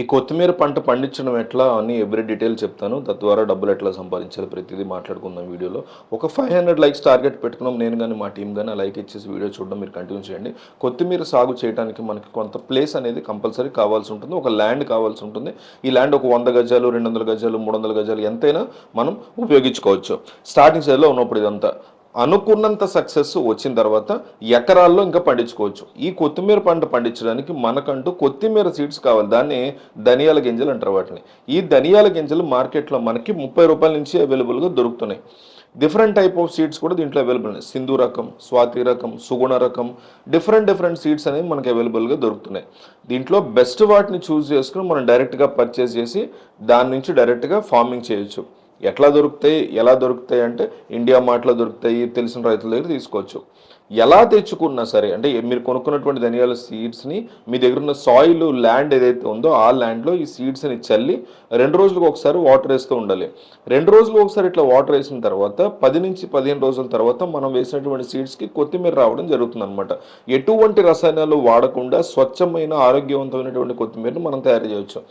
ఈ కొత్తిమీర పంట పండించడం ఎట్లా అని ఎవ్రీ డీటెయిల్ చెప్తాను. తద్వారా డబ్బులు ఎట్లా సంపాదించాలి ప్రతిదీ మాట్లాడుకుందాం వీడియోలో. ఒక ఫైవ్ హండ్రెడ్ లైక్స్ టార్గెట్ పెట్టుకున్నాం. నేను కానీ మా టీం కానీ లైక్ ఇచ్చేసి వీడియో చూడడం మీరు కంటిన్యూ చేయండి. కొత్తిమీర సాగు చేయడానికి మనకి కొంత ప్లేస్ అనేది కంపల్సరీ కావాల్సి ఉంటుంది. ఒక ల్యాండ్ కావాల్సి ఉంటుంది. ఈ ల్యాండ్ ఒక వంద గజాలు రెండు వందల గజాలు మూడు వందల గజాలు ఎంతైనా మనం ఉపయోగించుకోవచ్చు. స్టార్టింగ్ సైజ్లో ఉన్నప్పుడు ఇదంతా. అనుకున్నంత సక్సెస్ వచ్చిన తర్వాత ఎకరాల్లో ఇంకా పండించుకోవచ్చు. ఈ కొత్తిమీర పంట పండించడానికి మనకంటూ కొత్తిమీర సీడ్స్ కావాలి. దాన్ని ధనియాల గింజలు అంటారు వాటిని. ఈ ధనియాల గింజలు మార్కెట్లో మనకి ముప్పై రూపాయల నుంచి అవైలబుల్గా దొరుకుతున్నాయి. డిఫరెంట్ టైప్ ఆఫ్ సీడ్స్ కూడా దీంట్లో అవైలబుల్ ఉన్నాయి. సింధు రకం స్వాతి రకం సుగుణ రకం డిఫరెంట్ డిఫరెంట్ సీడ్స్ అనేవి మనకి అవైలబుల్గా దొరుకుతున్నాయి. దీంట్లో బెస్ట్ వాటిని చూస్ చేసుకుని మనం డైరెక్ట్గా పర్చేస్ చేసి దాని నుంచి డైరెక్ట్గా ఫార్మింగ్ చేయొచ్చు. ఎట్లా దొరుకుతాయి ఎలా దొరుకుతాయి అంటే ఇండియా మార్ట్లో దొరుకుతాయి తెలిసిన రైతుల దగ్గర తీసుకోవచ్చు. ఎలా తెచ్చుకున్నా సరే అంటే మీరు కొనుక్కున్నటువంటి ధనియాల సీడ్స్ని మీ దగ్గర ఉన్న సాయిల్ ల్యాండ్ ఏదైతే ఉందో ఆ ల్యాండ్లో ఈ సీడ్స్ని చల్లి రెండు రోజులకు ఒకసారి వాటర్ వేస్తూ ఉండాలి. రెండు రోజులకు ఒకసారి ఇట్లా వాటర్ వేసిన తర్వాత పది నుంచి పదిహేను రోజుల తర్వాత మనం వేసినటువంటి సీడ్స్కి కొత్తిమీర రావడం జరుగుతుంది అనమాట ఎటువంటి రసాయనాలు వాడకుండా స్వచ్ఛమైన ఆరోగ్యవంతమైనటువంటి కొత్తిమీరని మనం తయారు చేయవచ్చు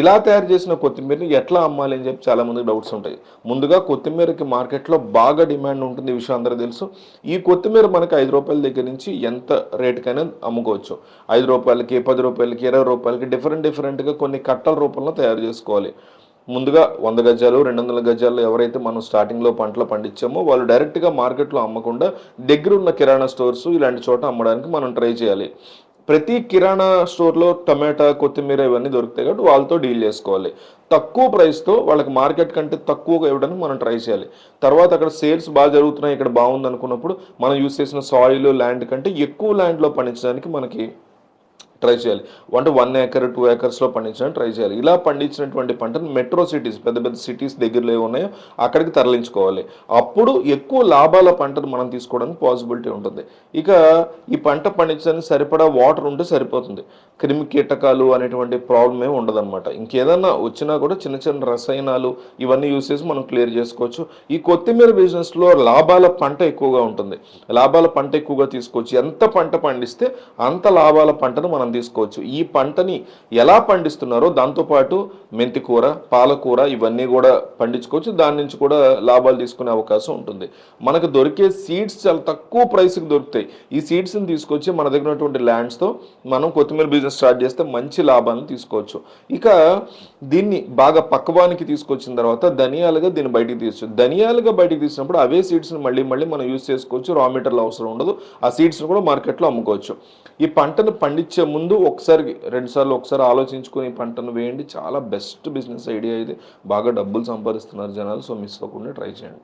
ఇలా తయారు చేసిన కొత్తిమీరని ఎట్లా అమ్మాలి అని చెప్పి చాలామందికి డౌట్స్ ఉంటాయి. ముందుగా కొత్తిమీరకి మార్కెట్లో బాగా డిమాండ్ ఉంటుంది విషయం అందరూ తెలుసు. ఈ కొత్తిమీర మనకి ఐదు రూపాయల దగ్గర నుంచి ఎంత రేటుకైనా అమ్ముకోవచ్చు. ఐదు రూపాయలకి పది రూపాయలకి ఇరవై రూపాయలకి డిఫరెంట్ డిఫరెంట్గా కొన్ని కట్టల రూపంలో తయారు చేసుకోవాలి. ముందుగా వంద గజాలు రెండు వందల గజాలు ఎవరైతే మనం స్టార్టింగ్లో పంటలు పండించామో వాళ్ళు డైరెక్ట్గా మార్కెట్లో అమ్మకుండా దగ్గర ఉన్న కిరాణా స్టోర్స్ ఇలాంటి చోట అమ్మడానికి మనం ట్రై చేయాలి. ప్రతి కిరాణా స్టోర్లో టమాటా కొత్తిమీర ఇవన్నీ దొరుకుతాయి కాబట్టి వాళ్ళతో డీల్ చేసుకోవాలి. తక్కువ ప్రైస్తో వాళ్ళకి మార్కెట్ కంటే తక్కువగా ఇవ్వడానికి మనం ట్రై చేయాలి. తర్వాత అక్కడ సేల్స్ బాగా జరుగుతున్నాయి ఇక్కడ బాగుంది అనుకున్నప్పుడు మనం యూస్ చేసిన సాయిల్ ల్యాండ్ కంటే ఎక్కువ ల్యాండ్లో పండించడానికి మనకి ట్రై చేయాలి. అంటే వన్ ఏకర్ టూ ఏకర్స్లో పండించడానికి ట్రై చేయాలి. ఇలా పండించినటువంటి పంటను మెట్రో సిటీస్ పెద్ద పెద్ద సిటీస్ దగ్గరలో ఉన్నాయో అక్కడికి తరలించుకోవాలి. అప్పుడు ఎక్కువ లాభాల పంటను మనం తీసుకోవడానికి పాసిబిలిటీ ఉంటుంది. ఇక ఈ పంట పండించడానికి సరిపడా వాటర్ ఉంటే సరిపోతుంది. క్రిమి కీటకాలు అనేటువంటి ప్రాబ్లం ఏమి ఉండదన్నమాట. ఇంకేదన్నా వచ్చినా కూడా చిన్న చిన్న రసాయనాలు ఇవన్నీ యూస్ చేసి మనం క్లియర్ చేసుకోవచ్చు. ఈ కొత్తిమీర బిజినెస్లో లాభాల పంట ఎక్కువగా ఉంటుంది. లాభాల పంట ఎక్కువగా తీసుకోవచ్చు. ఎంత పంట పండిస్తే అంత లాభాల పంటను మనం తీసుకోవచ్చు. ఈ పంటని ఎలా పండిస్తున్నారో దాంతోపాటు మెంతి కూర పాలకూర ఇవన్నీ కూడా పండించుకోవచ్చు. దాని నుంచి కూడా లాభాలు తీసుకునే అవకాశం ఉంటుంది. మనకు దొరికే సీడ్స్ చాలా తక్కువ ప్రైస్కి దొరుకుతాయి. ఈ సీడ్స్ని తీసుకొచ్చి మన దగ్గర ఉన్నటువంటి ల్యాండ్స్తో మనం కొత్తిమీర బిజినెస్ స్టార్ట్ చేస్తే మంచి లాభాలను తీసుకోవచ్చు. ఇక దీన్ని బాగా పక్వానికి తీసుకొచ్చిన తర్వాత ధనియాలుగా దీన్ని బయటికి తీసుకోవచ్చు ధనియాలుగా బయటికి తీసినప్పుడు అవే సీడ్స్ని మళ్ళీ మళ్ళీ మనం యూస్ చేసుకోవచ్చు. రా మెటీరియల్ అవసరం ఉండదు. ఆ సీడ్స్ని కూడా మార్కెట్లో అమ్ముకోవచ్చు. ఈ పంటను పండించే ముందు ముందు ఒకసారి రెండుసార్లు ఒకసారి ఆలోచించుకొని పంటను వేయండి. చాలా బెస్ట్ బిజినెస్ ఐడియా ఇది. బాగా డబ్బులు సంపాదిస్తున్నారు జనాలు సో మిస్ అవ్వకుండా ట్రై చేయండి.